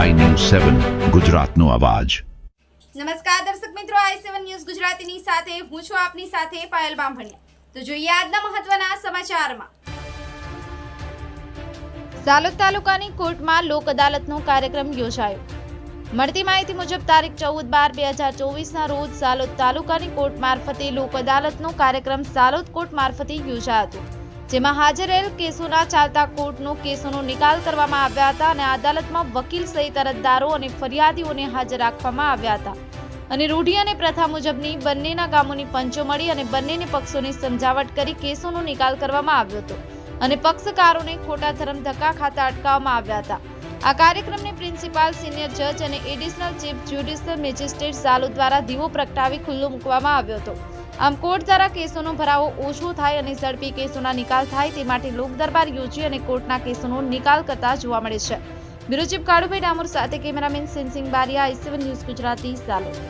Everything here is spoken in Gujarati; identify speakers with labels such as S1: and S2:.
S1: સેવન ગુજરાતનો અવાજ.
S2: નમસ્કાર દર્શક મિત્રો આઈ સેવન ન્યૂઝ ગુજરાતીની સાથે હું છું આપની સાથે પાયલ બામભણિયા. તો જોઈએ આજના મહત્વના સમાચારમાં. સાલોદ તાલુકાની કોર્ટમાં લોક અદાલતનો કાર્યક્રમ યોજાયો. મળતી માહિતી મુજબ તારીખ ચૌદ બાર બે હજાર ચોવીસના રોજ સાલોદ તાલુકાની કોર્ટ મારફતે લોક અદાલતનો કાર્યક્રમ સાલોદ કોર્ટ મારફતે યોજાયો હતો. જેમાં હાજર રહેલ કેસોના ચાલતા કોર્ટનો કેસોનો નિકાલ કરવામાં આવ્યા હતા અને અદાલતમાં વકીલ સહિત અરજદારો અને ફરિયાદીઓને હાજર રાખવામાં આવ્યા હતા. અને રૂઢિ અને પ્રથા મુજબની બંનેના ગામોની પંચો મળી અને બંનેને પક્ષોની સમજાવટ કરી કેસોનો નિકાલ કરવામાં આવ્યો હતો. અને પક્ષકારોને ખોટા ધરમ ધક્કા ખાતા અટકાવવામાં આવ્યા હતા. આ કાર્યક્રમને પ્રિન્સિપાલ, સિનિયર જજ અને એડિશનલ ચીફ જ્યુડિશિયલ મેજિસ્ટ્રેટ સાલુ દ્વારા દીવો પ્રગટાવી ખુલ્લો મૂકવામાં આવ્યો હતો. આમ કોર્ટ દ્વારા કેસોનો ભરાવો ઓછો થાય અને ઝડપી કેસોના નિકાલ થાય તે માટે લોક દરબાર યોજી અને કોર્ટના કેસોનો નિકાલ કરતા જોવા મળે છે. બ્યુરો ચીફ કાળુભાઈ ડામોર સાથે કેમેરામેન સેન્સિંગ બારિયા, આઈ ન્યૂઝ ગુજરાતી સાલોદ